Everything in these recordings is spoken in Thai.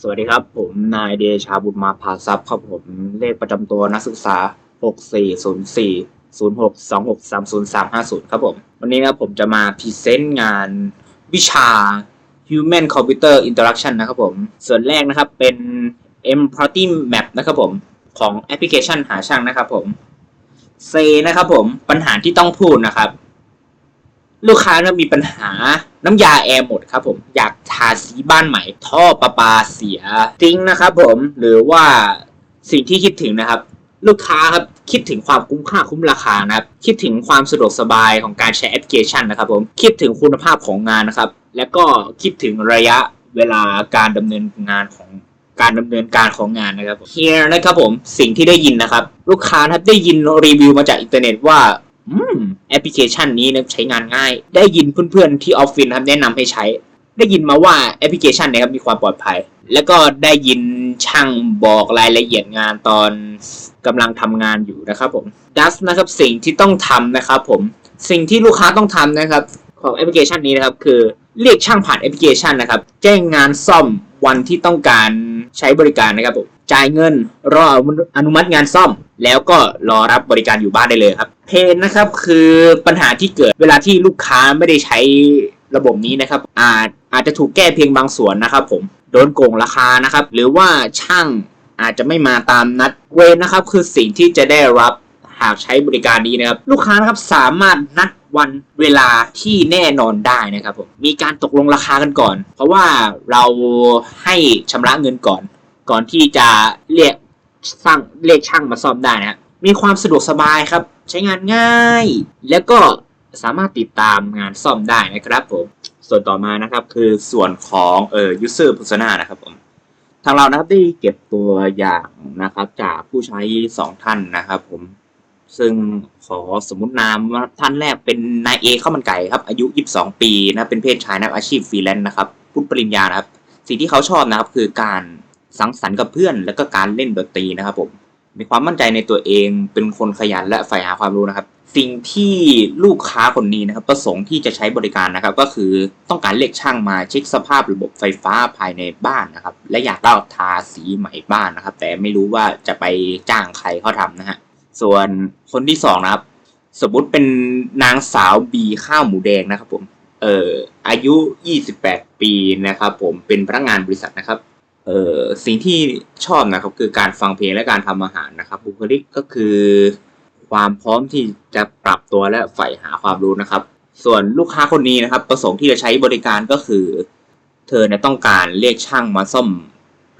สวัสดีครับ ผมนายเดชาบุญมาภาทรัพย์ครับผมเลขประจำตัวนักศึกษา 6404062630350 ครับผม วันนี้นะครับผมจะมาพรีเซนต์งานวิชา Human Computer Interaction นะครับผม ส่วนแรกนะครับเป็น Empathy Map นะครับผม ของแอปพลิเคชันหาช่างนะครับผม C นะครับผมปัญหาที่ต้องพูดนะครับ ลูกค้านะมีปัญหา น้ำยาแอร์หมดครับผมอยากทาสีบ้านใหม่ ท่อประปาเสียจริงนะครับผมหรือว่าสิ่งที่คิดถึงนะครับ ลูกค้าครับคิดถึงความคุ้มค่าคุ้มราคานะครับคิดถึงความสะดวกสบายของการใช้แอปพลิเคชันนะครับผมคิดถึงคุณภาพของงานนะครับ และก็คิดถึงระยะเวลาการดำเนินงานของการดำเนินการของงานนะครับเฮียนะครับผมสิ่งที่ได้ยินนะครับ ลูกค้าครับได้ยินรีวิวมาจากอินเทอร์เน็ตว่า แอปพลิเคชันนี้นะใช้งานง่าย ได้ยินเพื่อนๆที่ออฟฟิศนะครับแนะนำให้ใช้ ได้ยินมาว่าแอปพลิเคชันนี้ครับมีความปลอดภัย แล้วก็ได้ยินช่างบอกรายละเอียดงานตอนกำลังทำงานอยู่นะครับผมดัสนะครับสิ่งที่ต้องทำนะครับผมสิ่งที่ลูกค้าต้องทำนะครับของแอปพลิเคชันนี้นะครับคือเรียกช่างผ่านแอปพลิเคชันนะครับ แจ้งงานซ่อม วันที่ต้องการใช้บริการนะครับผมจ่ายเงินรออนุมัติงานซ่อม แล้วก็รอรับบริการอยู่บ้านได้เลยครับ เพนนะครับคือปัญหาที่เกิดเวลาที่ลูกค้าไม่ได้ใช้ระบบนี้นะครับ อาจอาจจะถูกแก้เพียงบางส่วนนะครับผมโดนโกงราคานะครับ หรือว่าช่างอาจจะไม่มาตามนัดเวนนะครับคือสิ่งที่จะได้รับ หากใช้บริการนี้นะครับ ลูกค้านะครับสามารถนัดวันเวลาที่แน่นอนได้นะครับผมมีการตกลงราคากันก่อน เพราะว่าเราให้ชำระเงินก่อน ก่อนที่จะเรียกสร้างเรียกช่างมาซ่อมได้นะครับมีความสะดวกสบายครับ ใช้งานง่าย แล้วก็สามารถติดตามงานซ่อมได้นะครับผมส่วนต่อมานะครับคือส่วนของเอ่อ user persona นะครับผมทางเรานะครับได้เก็บตัวอย่างนะครับจากผู้ใช้สองท่านนะครับผม ซึ่งขอสมมตินามว่าท่านแรกเป็นนายเอข้าวมันไก่ครับ อายุ 22 ปีนะเป็นเพศชายนักอาชีพฟรีแลนซ์นะครับพุทธปริญญานะครับ สิ่งที่เขาชอบนะครับคือการสังสรรค์กับเพื่อน แล้วก็การเล่นดนตรีนะครับผมมีความมั่นใจในตัวเองเป็นคนขยันและใฝ่หาความรู้นะครับ สิ่งที่ลูกค้าคนนี้นะครับ ประสงค์ที่จะใช้บริการนะครับ ก็คือต้องการเรียกช่างมาเช็คสภาพระบบไฟฟ้าภายในบ้านนะครับ และอยากเล่าทาสีใหม่บ้านนะครับ แต่ไม่รู้ว่าจะไปจ้างใครเขาทำนะฮะ ส่วนคนที่สองนะครับ สมมุติเป็นนางสาวบีข้าวหมูแดงนะครับ ผม เอ่ออายุ28ปีนะครับ ผมเป็นพนักงานบริษัทนะครับ เอ่อสิ่งที่ชอบนะครับ คือการฟังเพลงและการทำอาหารนะครับ บุคลิกก็คือ ความพร้อมที่จะปรับตัวและใฝ่หาความรู้นะครับ ส่วนลูกค้าคนนี้นะครับ ประสงค์ที่จะใช้บริการก็คือ เธอเนี่ยต้องการเรียกช่างมาซ่อม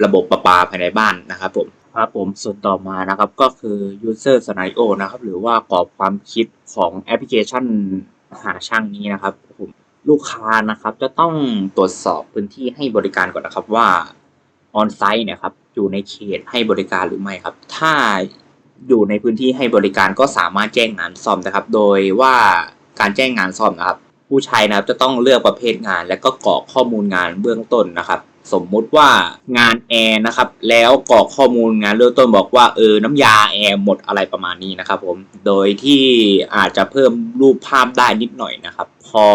ระบบประปาภายในบ้านนะครับ ผม ครับผมส่วนต่อมานะครับก็คือ user scenario นะครับ หรือว่ากรอบความคิดของแอปพลิเคชันหาช่างนี้นะครับผมลูกค้านะครับจะต้องตรวจสอบพื้นที่ให้บริการก่อนนะครับว่า on site เนี่ยครับอยู่ในเขตให้บริการหรือไม่ครับ ถ้าอยู่ในพื้นที่ให้บริการก็สามารถแจ้งงานซ่อมนะครับ โดยว่าการแจ้งงานซ่อมนะครับ ผู้ใช้นะครับจะต้องเลือกประเภทงาน และก็กรอกข้อมูลงานเบื้องต้นนะครับ สมมุติว่างานแอร์นะครับ แล้วกรอกข้อมูลงานเริ่มต้นบอกว่าเออน้ำยาแอร์หมดอะไรประมาณนี้นะครับผม โดยที่อาจจะเพิ่มรูปภาพได้นิดหน่อยนะครับ พอ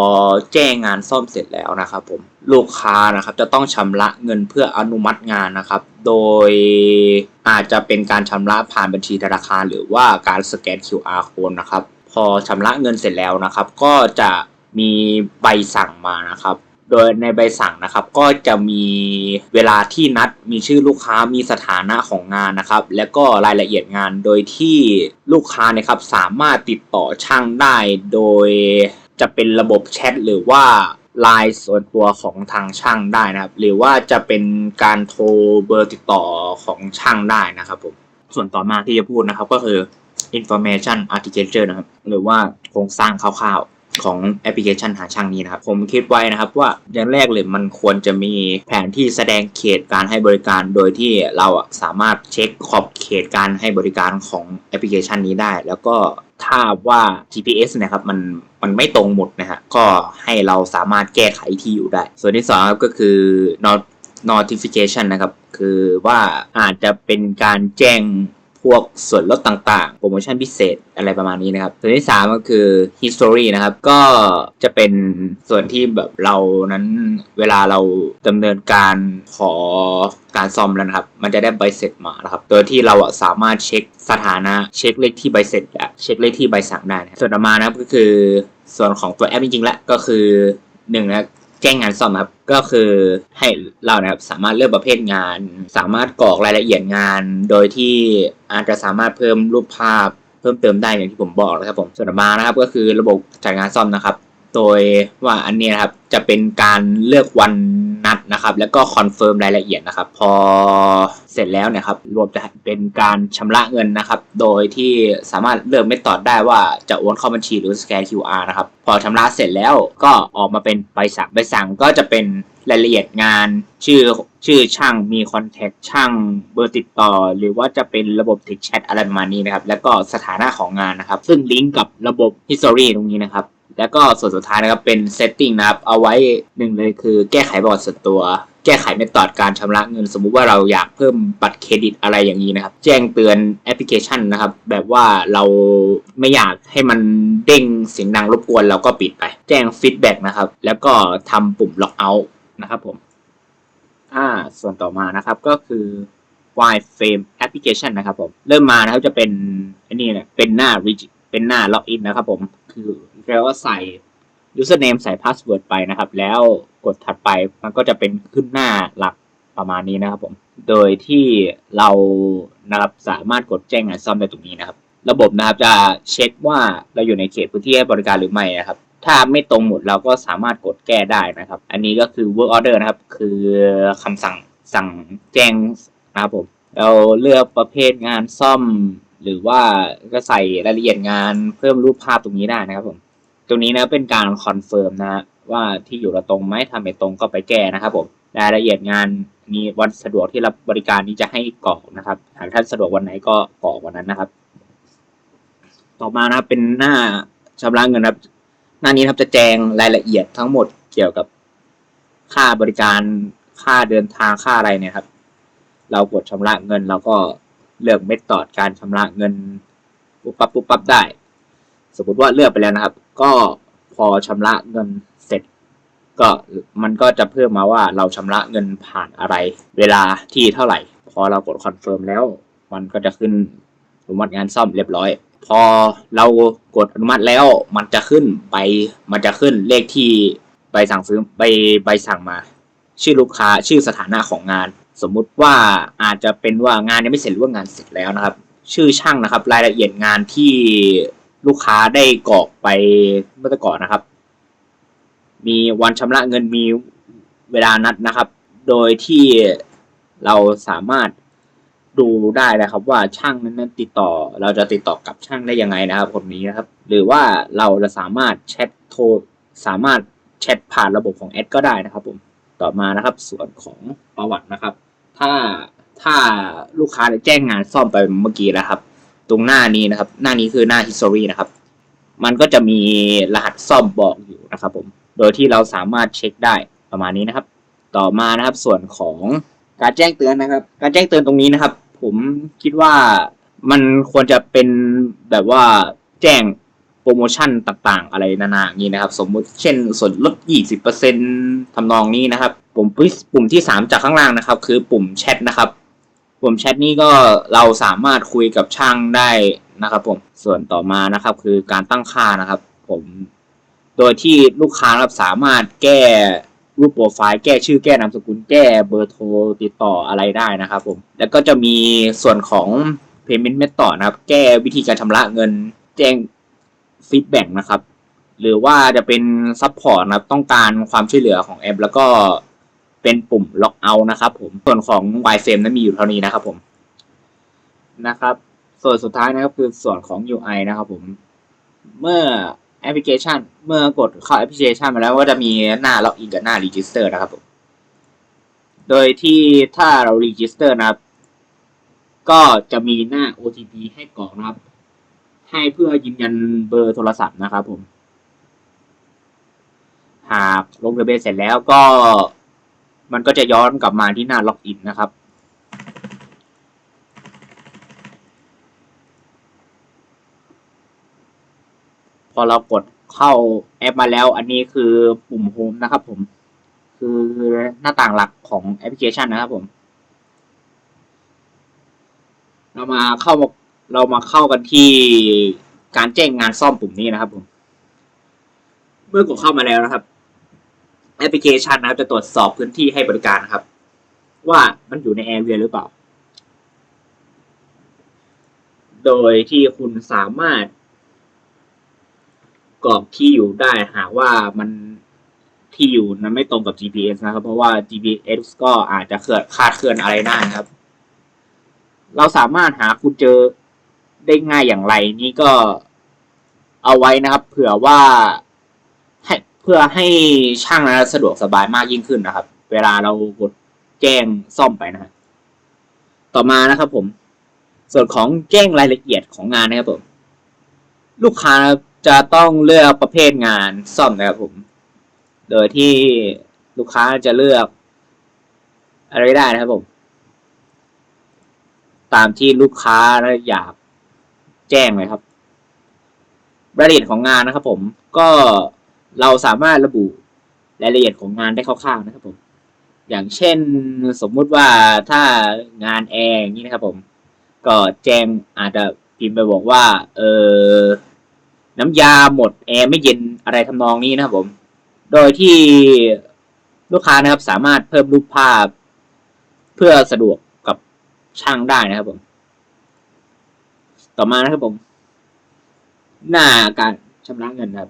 แจ้งงานซ่อมเสร็จแล้วนะครับผมลูกค้านะครับจะต้องชำระเงินเพื่ออนุมัติงานนะครับ โดยอาจจะเป็นการชำระผ่านบัญชีธนาคาร หรือว่าการสแกน QR code นะครับ พอชำระเงินเสร็จแล้วนะครับ ก็จะมีใบสั่งมานะครับ โดยในใบสั่งนะครับก็จะมีเวลาที่นัดมีชื่อลูกค้ามีสถานะของงานนะครับ และก็รายละเอียดงานโดยที่ลูกค้านะครับสามารถติดต่อช่างได้ โดยจะเป็นระบบแชทหรือว่าไลน์ส่วนตัวของทางช่างได้นะครับ หรือว่าจะเป็นการโทรเบอร์ติดต่อของช่างได้นะครับผมส่วนต่อมาที่จะพูดนะครับก็คือ information architecture นะครับ หรือว่าโครงสร้างคร่าวๆ ของแอปพลิเคชันหาช่างนี้นะครับ ผมคิดไว้นะครับว่าอย่างแรกเลยมันควรจะมีแผนที่แสดงเขตการให้บริการโดยที่เราสามารถเช็คขอบเขตการให้บริการของแอปพลิเคชันนี้ได้ แล้วก็ถ้าว่า GPS นะครับมันมันไม่ตรงหมดนะฮะก็ให้เราสามารถแก้ไขที่อยู่ได้ ส่วนที่สองครับก็คือ not notification นะครับ คือว่าอาจจะเป็นการแจ้ง พวกส่วนลดต่างๆ โปรโมชั่นพิเศษอะไรประมาณนี้นะครับ ส่วนที่ 3 ก็คือ history นะครับ ก็จะเป็นส่วนที่แบบเรานั้นเวลาเราดำเนินการขอการซ่อมแล้วนะครับ มันจะได้ใบเสร็จมานะครับ โดยที่เราสามารถเช็คสถานะเช็คเลขที่ใบเสร็จเช็คเลขที่ใบสั่งได้นะส่วนต่อมานะครับก็คือส่วนของตัวแอปจริงๆแล้วก็คือหนึ่งนะ แจ้งงานซ่อมครับก็คือให้เรานะครับสามารถเลือกประเภทงาน สามารถกรอกรายละเอียดงาน โดยที่อาจจะสามารถเพิ่มรูปภาพ เพิ่มเติมได้อย่างที่ผมบอกนะครับผมส่วนต่อมานะครับก็คือระบบจัดงานซ่อมนะครับ โดยว่าอันนี้นะครับจะเป็นการเลือกวันนัดนะครับ แล้วก็คอนเฟิร์มรายละเอียดนะครับ พอเสร็จแล้วนะครับ รวมจะเป็นการชำระเงินนะครับ โดยที่สามารถเลือกไม่ตอดได้ว่าจะโอนเข้าบัญชีหรือสแกน QR นะครับ พอชำระเสร็จแล้วก็ออกมาเป็นใบสั่งใบสั่งก็จะเป็นรายละเอียดงานชื่อชื่อช่างมีคอนแทคช่างเบอร์ติดต่อ หรือว่าจะเป็นระบบ text chat อะไรประมาณนี้นะครับ แล้วก็สถานะของงานนะครับ ซึ่งลิงก์กับระบบ history ตรงนี้นะครับ แล้วก็ส่วนสุดท้ายนะครับเป็น setting นะครับ เอาไว้หนึ่งเลยคือแก้ไขประวัติส่วนตัว แก้ไขเมธอดการชำระเงิน สมมุติว่าเราอยากเพิ่มบัตรเครดิตอะไรอย่างนี้นะครับ แจ้งเตือนแอปพลิเคชันนะครับ แบบว่าเราไม่อยากให้มันเด้งเสียงดังรบกวนเราก็ปิดไป แจ้งฟีดแบ็กนะครับ แล้วก็ทำปุ่มล็อกเอาท์นะครับผมอ่าส่วนต่อมานะครับก็คือ wireframe application นะครับผม เริ่มมานะครับจะเป็นอันนี้เนี่ยเป็นหน้า reg- เป็นหน้าล็อกอินนะครับผม คือ เราก็ใส่ username ใส่ password ไปนะครับ แล้วกดถัดไปมันก็จะเป็นขึ้นหน้าหลักประมาณนี้นะครับผม โดยที่เรานะครับสามารถกดแจ้งงานซ่อมได้ตรงนี้นะครับ ระบบนะครับจะเช็คว่าเราอยู่ในเขตพื้นที่ให้บริการหรือไม่นะครับ ถ้าไม่ตรงหมดเราก็สามารถกดแก้ได้นะครับ อันนี้ก็คือ work order นะครับ คือคำสั่งสั่งแจ้งนะครับผม เราเลือกประเภทงานซ่อม หรือว่าก็ใส่รายละเอียดงานเพิ่มรูปภาพตรงนี้ได้นะครับผม ตรงนี้นะเป็นการคอนเฟิร์มนะว่าที่อยู่เราตรงไหมทำไม่ตรงก็ไปแก้นะครับผมรายละเอียดงานนี้วันสะดวกที่รับบริการนี้จะให้กรอกนะครับ หากท่านสะดวกวันไหนก็กรอกวันนั้นนะครับ ต่อมานะเป็นหน้าชำระเงินนะครับ หน้านี้นะครับจะแจ้งรายละเอียดทั้งหมดเกี่ยวกับค่าบริการค่าเดินทางค่าอะไรเนี่ยครับ เรากดชำระเงินเราก็เลือกเมธอดการชำระเงินปุ๊บปั๊บปุ๊บปั๊บได้ สมมติว่าเลือกไปแล้วนะครับ ก็พอชำระเงินเสร็จ ก็มันก็จะเพิ่มมาว่าเราชำระเงินผ่านอะไร เวลาที่เท่าไหร่ พอเรากดคอนเฟิร์มแล้ว มันก็จะขึ้นอนุมัติงานซ่อมเรียบร้อย พอเรากดอนุมัติแล้ว มันจะขึ้นใบมันจะขึ้นเลขที่ใบสั่งซื้อใบใบสั่งมา ชื่อลูกค้าชื่อสถานะของงาน สมมุติว่าอาจจะเป็นว่างานยังไม่เสร็จหรือว่างานเสร็จแล้วนะครับ ชื่อช่างนะครับ รายละเอียดงานที่ ลูกค้าได้กรอกไปเมื่อก่อนนะครับ มีวันชำระเงินมีเวลานัดนะครับ โดยที่เราสามารถดูได้นะครับ ว่าช่างนั้น ติดต่อ เราจะติดต่อกับช่างได้ยังไงนะครับคนนี้นะครับ หรือว่าเราจะสามารถแชทโทรสามารถแชทผ่านระบบของแอดก็ได้นะครับผมต่อมานะครับ ส่วนของประวัตินะครับ ถ้าถ้าลูกค้าได้แจ้งงานซ่อมไปเมื่อกี้นะครับ ตรงหน้านี้นะครับ หน้านี้คือหน้า history นะครับ มันก็จะมีรหัสซ่อมบอกอยู่นะครับผม โดยที่เราสามารถเช็คได้ประมาณนี้นะครับ ต่อมานะครับส่วนของการแจ้งเตือนนะครับ การแจ้งเตือนตรงนี้นะครับ ผมคิดว่ามันควรจะเป็นแบบว่าแจ้งโปรโมชั่นต่างๆ อะไรนานาอย่างนี้นะครับ สมมุติเช่นส่วนลด 20%ทำนองนี้นะครับ ปุ่มปุ่มที่ 3 จากข้างล่างนะครับ คือปุ่มแชทนะครับ ปุ่มแชทนี้ก็เราสามารถคุยกับช่างได้นะครับ ผมส่วนต่อมานะครับ คือการตั้งค่านะครับ ผมโดยที่ลูกค้าครับสามารถแก้รูปโปรไฟล์แก้ชื่อแก้นามสกุลแก้เบอร์โทรติดต่ออะไรได้นะครับผมแล้วก็จะมีส่วนของ payment method นะครับ แก้วิธีการชำระเงิน แจ้งฟีดแบ็กนะครับ หรือว่าจะเป็นซัพพอร์ตนะครับ ต้องการความช่วยเหลือของแอป แล้วก็ เป็นปุ่มล็อกเอาท์นะครับผมส่วนของ wireframe นั้นมีอยู่เท่านี้นะครับผมนะครับ ส่วนสุดท้ายนะครับคือส่วนของ UI นะครับผม เมื่อแอปพลิเคชัน เมื่อกดเข้าแอปพลิเคชันมาแล้วก็จะมีหน้าล็อกอินกับหน้า register นะครับผม โดยที่ถ้าเรา register นะครับ ก็จะมีหน้า OTP ให้กรอกนะครับ ให้เพื่อยืนยันเบอร์โทรศัพท์นะครับผม หากลงทะเบียนเสร็จแล้วก็ มันก็จะย้อนกลับมาที่หน้าล็อกอินนะครับ พอเรากดเข้าแอปมาแล้ว อันนี้คือปุ่มโฮมนะครับผม คือหน้าต่างหลักของแอปพลิเคชันนะครับผม เรามาเข้ามาเรามาเข้ากันที่การแจ้งงานซ่อมปุ่มนี้นะครับผม เมื่อกดเข้ามาแล้วนะครับ แอปพลิเคชันนะครับจะตรวจสอบพื้นที่ให้บริการนะครับ ว่ามันอยู่ในแอร์เรียหรือเปล่า โดยที่คุณสามารถกรอกที่อยู่ได้หากว่ามันที่อยู่นั้นไม่ตรงกับ GPS นะครับ เพราะว่า GPS ก็อาจจะเคลื่อนคลาดเคลื่อนอะไรได้นะครับ เราสามารถหาคุณเจอได้ง่ายอย่างไร นี่ก็เอาไว้นะครับ เผื่อว่า พื่อให้ช่างนะสะดวกสบายมากยิ่งขึ้นนะครับ เวลาเรากดแจ้งซ่อมไปนะฮะต่อมานะครับผม ส่วนของแจ้งรายละเอียดของงานนะครับผม ลูกค้าจะต้องเลือกประเภทงานซ่อมนะครับผม โดยที่ลูกค้าจะเลือก อะไรได้นะครับผม ตามที่ลูกค้าอยากแจ้งเลยครับรายละเอียดของงานนะครับผมก็ เราสามารถระบุรายละเอียดของงานได้คร่าวๆนะครับผม อย่างเช่นสมมุติว่าถ้างานแอร์อย่างนี้นะครับผม ก็แจ้งอาจจะพิมพ์ไปบอกว่า เออน้ำยาหมดแอร์ไม่เย็นอะไรทำนองนี้นะครับผม โดยที่ลูกค้านะครับสามารถเพิ่มรูปภาพ เพื่อสะดวกกับช่างได้นะครับผม ต่อมานะครับผม หน้าการชำระเงินนะครับ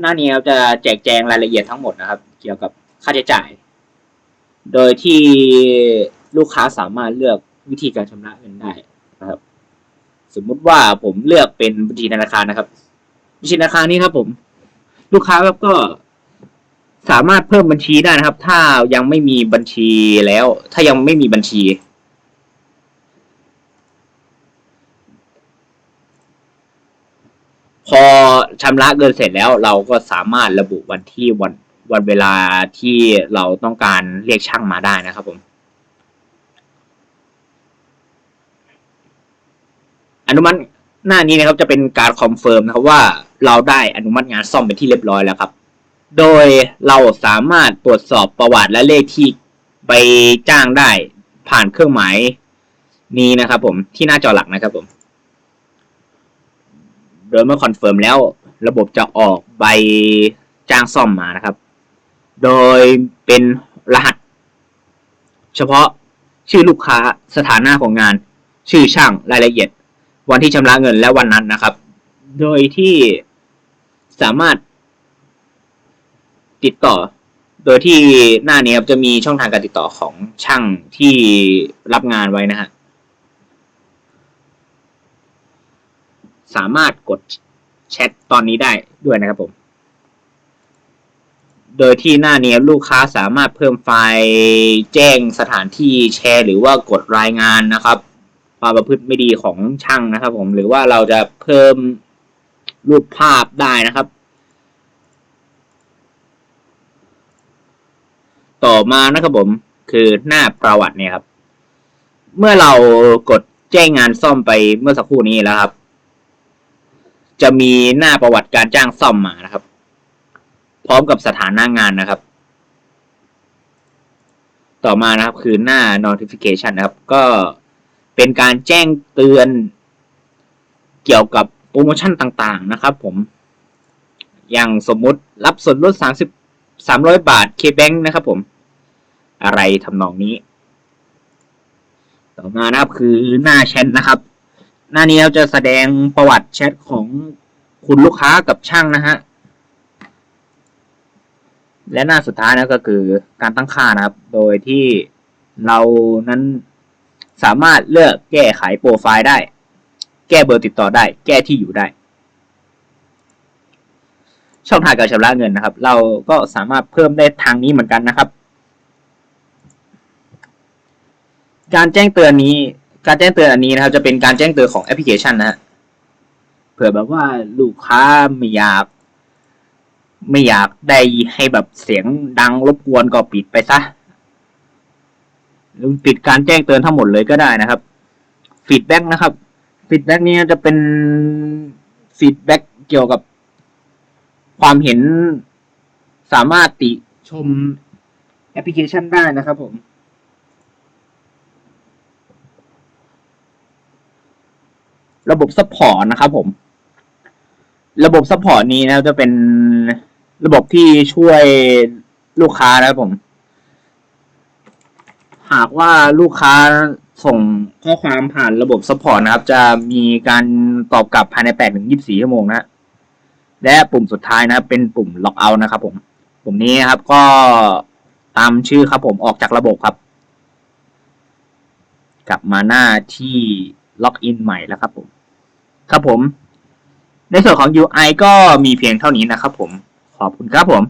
หน้านี้เราจะแจกแจงรายละเอียดทั้งหมดนะครับ เกี่ยวกับค่าใช้จ่าย โดยที่ลูกค้าสามารถเลือกวิธีการชำระเงินได้นะครับ สมมุติว่าผมเลือกเป็นบัญชีธนาคารนะครับบัญชีธนาคารนี้ครับ ผม ลูกค้าครับก็สามารถเพิ่มบัญชีได้นะครับ ถ้ายังไม่มีบัญชีแล้ว ถ้ายังไม่มีบัญชี พอ ชำระเงินเสร็จแล้วเราก็สามารถระบุวันที่วันวันเวลาที่เราต้องการเรียกช่างมาได้นะครับผม อนุมัติหน้านี้นะครับจะเป็นการคอนเฟิร์มนะครับว่าเราได้อนุมัติงานซ่อมเป็นที่เรียบร้อยแล้วครับ โดยเราสามารถตรวจสอบประวัติและเลขที่ไปจ้างได้ผ่านเครื่องหมายนี้นะครับผมที่หน้าจอหลักนะครับผม โดยเมื่อคอนเฟิร์มแล้ว ระบบจะออกใบจ้างซ่อมมานะครับ โดยเป็นรหัส เฉพาะชื่อลูกค้าสถานะของงาน ชื่อช่างรายละเอียด วันที่ชำระเงินและวันนั้นนะครับ โดยที่สามารถติดต่อ โดยที่หน้านี้ครับจะมีช่องทางการติดต่อของช่างที่รับงานไว้นะฮะสามารถกด แชทตอนนี้ได้ด้วยนะครับผม โดยที่หน้านี้ลูกค้าสามารถเพิ่มไฟล์แจ้งสถานที่แชร์ หรือว่ากดรายงานนะครับความประพฤติไม่ดีของช่างนะครับ ผมหรือว่าเราจะเพิ่มรูปภาพได้นะครับ ต่อมานะครับผมคือหน้าประวัติเนี่ยครับ เมื่อเรากดแจ้งงานซ่อมไปเมื่อสักครู่นี้แล้วครับ จะมีหน้าประวัติการจ้างซ่อมมานะครับ พร้อมกับสถานะงานนะครับ ต่อมานะครับคือหน้า notification นะครับ ก็เป็นการแจ้งเตือนเกี่ยวกับโปรโมชั่นต่างๆนะครับ ผม อย่างสมมุติรับส่วนลด30 300 บาท K-Bank นะครับ ผม อะไรทำนองนี้ ต่อมานะครับคือหน้าแชทนะครับ หน้านี้เราจะแสดงประวัติแชทของคุณลูกค้ากับช่างนะฮะ และหน้าสุดท้ายนะก็คือการตั้งค่านะครับ โดยที่เรานั้นสามารถเลือกแก้ไขโปรไฟล์ได้ แก้เบอร์ติดต่อได้ แก้ที่อยู่ได้ ช่องทางการชำระเงินนะครับ เราก็สามารถเพิ่มได้ทางนี้เหมือนกันนะครับ การแจ้งเตือนนี้ การแจ้งเตือนอันนี้นะครับ จะเป็นการแจ้งเตือนของแอปพลิเคชันนะฮะเผื่อแบบว่าลูกค้าไม่อยาก ไม่อยากได้ให้แบบเสียงดังรบกวนก็ปิดไปซะหรือปิดการแจ้งเตือนทั้งหมดเลยก็ได้นะครับฟีดแบ็กนะครับฟีดแบ็กนี้จะเป็นฟีดแบ็กเกี่ยวกับความเห็นสามารถติชมแอปพลิเคชันได้นะครับผม ระบบซัพพอร์ตนะครับผม ระบบซัพพอร์ตนี้นะจะเป็นระบบที่ช่วยลูกค้านะครับผม หากว่าลูกค้าส่งข้อความผ่านระบบซัพพอร์ตนะครับ จะมีการตอบกลับภายใน8ถึง24ชั่วโมงนะและปุ่มสุดท้ายนะครับเป็นปุ่มล็อกเอาท์นะครับผม ปุ่มนี้นะครับก็ตามชื่อครับผมออกจากระบบครับ กลับมาหน้าที่ล็อกอินใหม่แล้วครับผม ครับผม ในส่วนของ UI ก็มีเพียงเท่านี้นะครับผม ขอบคุณครับผม